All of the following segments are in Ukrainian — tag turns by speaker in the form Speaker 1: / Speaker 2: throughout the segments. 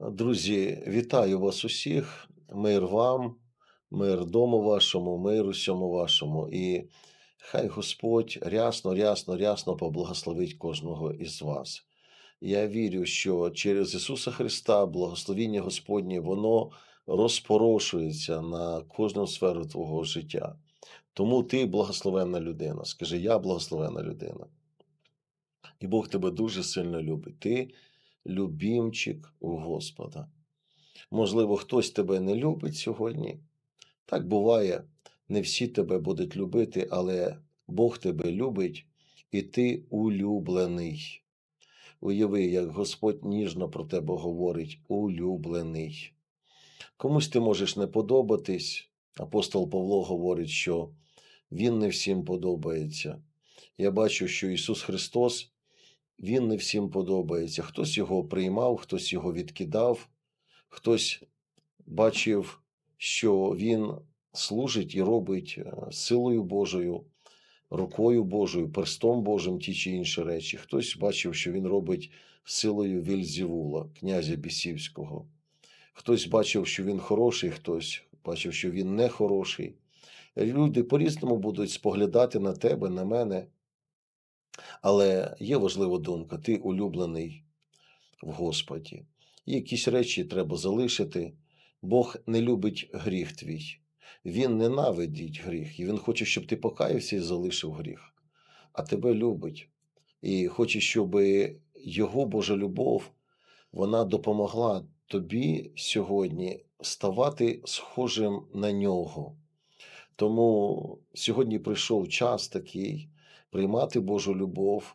Speaker 1: Друзі, вітаю вас усіх. Мир вам, мир дому вашому, мир усьому вашому. І хай Господь рясно, рясно, рясно поблагословить кожного із вас. Я вірю, що через Ісуса Христа благословіння Господнє, воно розпорошується на кожну сферу твого життя. Тому ти благословенна людина. Скажи, я благословенна людина. І Бог тебе дуже сильно любить. Ти любімчик у Господа. Можливо, хтось тебе не любить сьогодні. Так буває, не всі тебе будуть любити, але Бог тебе любить, і ти улюблений. Уяви, як Господь ніжно про тебе говорить, улюблений. Комусь ти можеш не подобатись. Апостол Павло говорить, що Він не всім подобається. Я бачу, що Ісус Христос, Він не всім подобається. Хтось його приймав, хтось його відкидав, хтось бачив, що Він служить і робить е, силою Божою, рукою Божою, перстом Божим ті чи інші речі. Хтось бачив, що Він робить силою Вільзівула, князя Бісівського. Хтось бачив, що він хороший, хтось бачив, що він не хороший. Люди по-різному будуть споглядати на тебе, на мене. Але є важлива думка: ти улюблений в Господі. Якісь речі треба залишити. Бог не любить гріх твій. Він ненавидить гріх, і Він хоче, щоб ти покаявся і залишив гріх. А тебе любить. І хоче, щоб Його Божа любов вона допомогла тобі сьогодні ставати схожим на нього. Тому сьогодні прийшов час такий приймати Божу любов,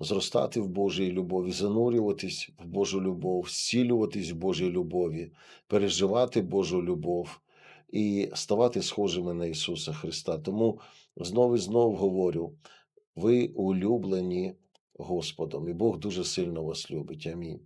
Speaker 1: зростати в Божій любові, занурюватись в Божу любов, зцілюватись в Божій любові, переживати Божу любов і ставати схожими на Ісуса Христа. Тому знову і знову говорю: ви улюблені Господом, і Бог дуже сильно вас любить. Амінь.